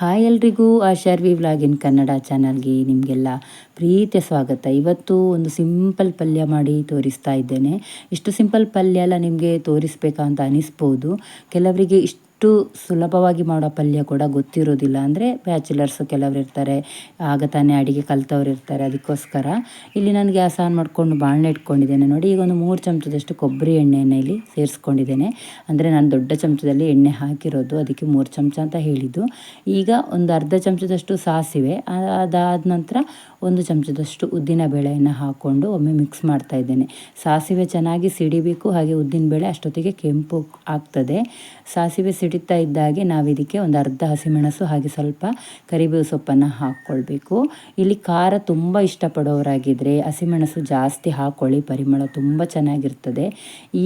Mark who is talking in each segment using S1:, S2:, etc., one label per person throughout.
S1: Hi ಎಲ್ರಿಗೂ vlog in Kannada ಚಾನಲ್ಗೆ ನಿಮಗೆಲ್ಲ ಪ್ರೀತಿಯ ಸ್ವಾಗತ. ಇವತ್ತು ಒಂದು ಸಿಂಪಲ್ ಪಲ್ಯ ಮಾಡಿ ತೋರಿಸ್ತಾ ಇದ್ದೇನೆ. ಇಷ್ಟು ಸಿಂಪಲ್ ಪಲ್ಯ ಎಲ್ಲ ನಿಮಗೆ ತೋರಿಸ್ಬೇಕಂತ ಅನಿಸ್ಬೋದು. ಕೆಲವರಿಗೆ ಇಷ್ಟು ಅಷ್ಟು ಸುಲಭವಾಗಿ ಮಾಡೋ ಪಲ್ಯ ಕೂಡ ಗೊತ್ತಿರೋದಿಲ್ಲ. ಅಂದರೆ ಬ್ಯಾಚುಲರ್ಸ್ ಕೆಲವರು ಇರ್ತಾರೆ, ಆಗ ತಾನೇ ಅಡಿಗೆ ಕಲಿತವ್ರು ಇರ್ತಾರೆ ಅದಕ್ಕೋಸ್ಕರ. ಇಲ್ಲಿ ನಾನು ಗ್ಯಾಸ್ ಆನ್ ಮಾಡಿಕೊಂಡು ಬಾಣಲೆ ಇಟ್ಕೊಂಡಿದ್ದೇನೆ ನೋಡಿ, ಈಗ ಒಂದು ಮೂರು ಚಮಚದಷ್ಟು ಕೊಬ್ಬರಿ ಎಣ್ಣೆಯನ್ನು ಇಲ್ಲಿ ಸೇರಿಸ್ಕೊಂಡಿದ್ದೇನೆ. ಅಂದರೆ ನಾನು ದೊಡ್ಡ ಚಮಚದಲ್ಲಿ ಎಣ್ಣೆ ಹಾಕಿರೋದು, ಅದಕ್ಕೆ ಮೂರು ಚಮಚ ಅಂತ ಹೇಳಿದ್ದು. ಈಗ ಒಂದು ಅರ್ಧ ಚಮಚದಷ್ಟು ಸಾಸಿವೆ, ಅದಾದ ನಂತರ ಒಂದು ಚಮಚದಷ್ಟು ಉದ್ದಿನ ಬೇಳೆಯನ್ನು ಹಾಕ್ಕೊಂಡು ಒಮ್ಮೆ ಮಿಕ್ಸ್ ಮಾಡ್ತಾ ಇದ್ದೇನೆ. ಸಾಸಿವೆ ಚೆನ್ನಾಗಿ ಸಿಡಿಬೇಕು, ಹಾಗೆ ಉದ್ದಿನ ಬೇಳೆ ಅಷ್ಟೊತ್ತಿಗೆ ಕೆಂಪು ಆಗ್ತದೆ. ಸಾಸಿವೆ ಸಿಡಿತಾ ಇದ್ದಾಗೆ ನಾವು ಇದಕ್ಕೆ ಒಂದು ಅರ್ಧ ಹಸಿಮೆಣಸು ಹಾಗೆ ಸ್ವಲ್ಪ ಕರಿಬೇವು ಸೊಪ್ಪನ್ನು ಹಾಕ್ಕೊಳ್ಬೇಕು. ಇಲ್ಲಿ ಖಾರ ತುಂಬ ಇಷ್ಟಪಡೋರಾಗಿದ್ದರೆ ಹಸಿಮೆಣಸು ಜಾಸ್ತಿ ಹಾಕ್ಕೊಳ್ಳಿ, ಪರಿಮಳ ತುಂಬ ಚೆನ್ನಾಗಿರ್ತದೆ.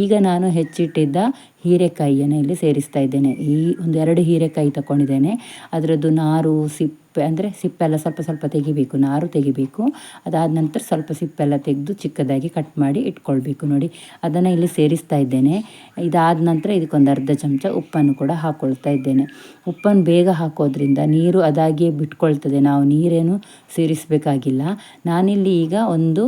S1: ಈಗ ನಾನು ಹೆಚ್ಚಿಟ್ಟಿದ್ದ ಹೀರೆಕಾಯಿಯನ್ನು ಇಲ್ಲಿ ಸೇರಿಸ್ತಾ ಇದ್ದೇನೆ. ಈ ಒಂದು ಎರಡು ಹೀರೆಕಾಯಿ ತಗೊಂಡಿದ್ದೇನೆ ಅದರದ್ದು ನಾರು, ಸಿಪ್ಪೆ, ಅಂದರೆ ಸಿಪ್ಪೆಲ್ಲ ಸ್ವಲ್ಪ ಸ್ವಲ್ಪ ತೆಗಿಬೇಕು, ನಾರು ತೆಗಿಬೇಕು. ಅದಾದ ನಂತರ ಸ್ವಲ್ಪ ಸಿಪ್ಪೆಲ್ಲ ತೆಗೆದು ಚಿಕ್ಕದಾಗಿ ಕಟ್ ಮಾಡಿ ಇಟ್ಕೊಳ್ಬೇಕು ನೋಡಿ. ಅದನ್ನು ಇಲ್ಲಿ ಸೇರಿಸ್ತಾ ಇದ್ದೇನೆ. ಇದಾದ ನಂತರ ಇದಕ್ಕೊಂದು ಅರ್ಧ ಚಮಚ ಉಪ್ಪನ್ನು ಕೂಡ ಹಾಕ್ಕೊಳ್ತಾ ಇದ್ದೇನೆ. ಉಪ್ಪನ್ನು ಬೇಗ ಹಾಕೋದ್ರಿಂದ ನೀರು ಅದಾಗಿಯೇ ಬಿಟ್ಕೊಳ್ತದೆ. ನಾವು ನೀರೇನು ಸೇರಿಸಬೇಕಾಗಿಲ್ಲ. ನಾನಿಲ್ಲಿ ಈಗ ಒಂದು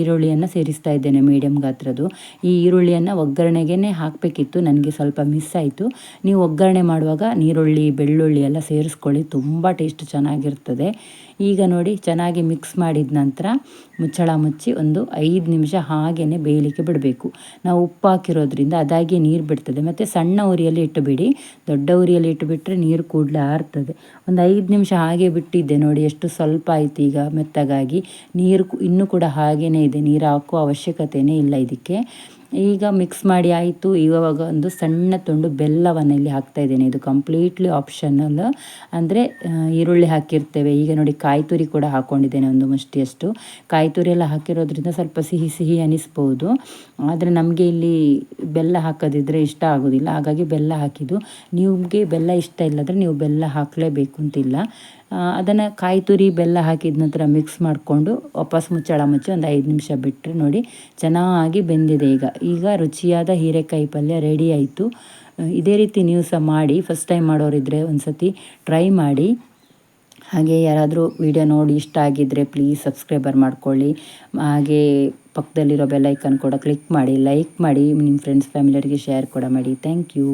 S1: ಈರುಳ್ಳಿಯನ್ನು ಸೇರಿಸ್ತಾ ಇದ್ದೇನೆ ಮೀಡಿಯಮ್ ಗಾತ್ರದ್ದು. ಈ ಈರುಳ್ಳಿಯನ್ನು ಒಗ್ಗರಣೆಗೆ ಹಾಕಬೇಕಿತ್ತು, ನನಗೆ ಸ್ವಲ್ಪ ಮಿಸ್ ಆಯಿತು. ನೀವು ಒಗ್ಗರಣೆ ಮಾಡುವಾಗ ನೀರುಳ್ಳಿ, ಬೆಳ್ಳುಳ್ಳಿ ಎಲ್ಲ ಸೇರಿಸ್ಕೊಳ್ಳಿ, ತುಂಬ ಟೇಸ್ಟ್ ಚೆನ್ನಾಗಿರ್ತದೆ. ಈಗ ನೋಡಿ, ಚೆನ್ನಾಗಿ ಮಿಕ್ಸ್ ಮಾಡಿದ ನಂತರ ಮುಚ್ಚಳ ಮುಚ್ಚಿ ಒಂದು ಐದು ನಿಮಿಷ ಹಾಗೆಯೇ ಬೇಯಲಿಕ್ಕೆ ಬಿಡಬೇಕು. ನಾವು ಉಪ್ಪು ಹಾಕಿರೋದ್ರಿಂದ ಅದಾಗಿ ನೀರು ಬಿಡ್ತದೆ. ಮತ್ತು ಸಣ್ಣ ಉರಿಯಲ್ಲಿ ಇಟ್ಟುಬಿಡಿ. ದೊಡ್ಡ ಉರಿಯಲ್ಲಿ ಇಟ್ಟುಬಿಟ್ರೆ ನೀರು ಕೂಡಲೇ ಆರ್ತದೆ. ಒಂದು ಐದು ನಿಮಿಷ ಹಾಗೆ ಬಿಟ್ಟಿದ್ದೆ ನೋಡಿ, ಎಷ್ಟು ಸ್ವಲ್ಪ ಆಯಿತು ಈಗ ಮೆತ್ತಗಾಗಿ. ನೀರು ಇನ್ನೂ ಕೂಡ ಹಾಗೇ ಇದೆ, ನೀರು ಹಾಕೋ ಅವಶ್ಯಕತೆಯೇ ಇಲ್ಲ ಇದಕ್ಕೆ. ಈಗ ಮಿಕ್ಸ್ ಮಾಡಿ ಆಯಿತು, ಇವಾಗ ಒಂದು ಸಣ್ಣ ತುಂಡು ಬೆಲ್ಲವನ್ನು ಇಲ್ಲಿ ಹಾಕ್ತಾ ಇದ್ದೇನೆ. ಇದು ಕಂಪ್ಲೀಟ್ಲಿ ಆಪ್ಷನಲ್ ಅಂದರೆ ಈರುಳ್ಳಿ ಹಾಕಿರ್ತೇವೆ. ಈಗ ನೋಡಿ ಕಾಯಿ ತುರಿ ಕೂಡ ಹಾಕ್ಕೊಂಡಿದ್ದೇನೆ ಒಂದು ಮುಷ್ಟಿಯಷ್ಟು. ಕಾಯಿ ತುರಿ ಎಲ್ಲ ಹಾಕಿರೋದ್ರಿಂದ ಸ್ವಲ್ಪ ಸಿಹಿ ಸಿಹಿ ಅನಿಸ್ಬೋದು. ಆದರೆ ನಮಗೆ ಇಲ್ಲಿ ಬೆಲ್ಲ ಹಾಕೋದಿದ್ರೆ ಇಷ್ಟ ಆಗೋದಿಲ್ಲ. ಹಾಗಾಗಿ ಬೆಲ್ಲ ಹಾಕಿದ್ದು. ನಿಮಗೆ ಬೆಲ್ಲ ಇಷ್ಟ ಇಲ್ಲದ್ರೆ ನೀವು ಬೆಲ್ಲ ಹಾಕಲೇಬೇಕು ಅಂತಿಲ್ಲ. ಅದನ್ನು ಕಾಯಿ ತುರಿ, ಬೆಲ್ಲ ಹಾಕಿದ ನಂತರ ಮಿಕ್ಸ್ ಮಾಡಿಕೊಂಡು ವಾಪಸ್ ಮುಚ್ಚಳ ಮುಚ್ಚಿ ಒಂದು ಐದು ನಿಮಿಷ ಬಿಟ್ಟರೆ ನೋಡಿ ಚೆನ್ನಾಗಿ ಬೆಂದಿದೆ ಈಗ. ಈಗ ರುಚಿಯಾದ ಹೀರೆಕಾಯಿ ಪಲ್ಯ ರೆಡಿ ಆಯಿತು. ಇದೇ ರೀತಿ ನೀವು ಸಹ ಮಾಡಿ ಫಸ್ಟ್ ಟೈಮ್ ಮಾಡೋರಿದ್ದರೆ ಒಂದು ಸತಿ ಟ್ರೈ ಮಾಡಿ. ಹಾಗೆ ಯಾರಾದರೂ ವಿಡಿಯೋ ನೋಡಿ ಇಷ್ಟ ಆಗಿದ್ದರೆ ಪ್ಲೀಸ್ ಸಬ್ಸ್ಕ್ರೈಬರ್ ಮಾಡ್ಕೊಳ್ಳಿ. ಹಾಗೆ ಪಕ್ಕದಲ್ಲಿರೋ ಬೆಲ್ಲೈಕನ್ ಕೂಡ ಕ್ಲಿಕ್ ಮಾಡಿ ಲೈಕ್ ಮಾಡಿ ನಿಮ್ಮ ಫ್ರೆಂಡ್ಸ್ ಫ್ಯಾಮಿಲಿಯವರಿಗೆ ಶೇರ್ ಕೂಡ ಮಾಡಿ. Thank you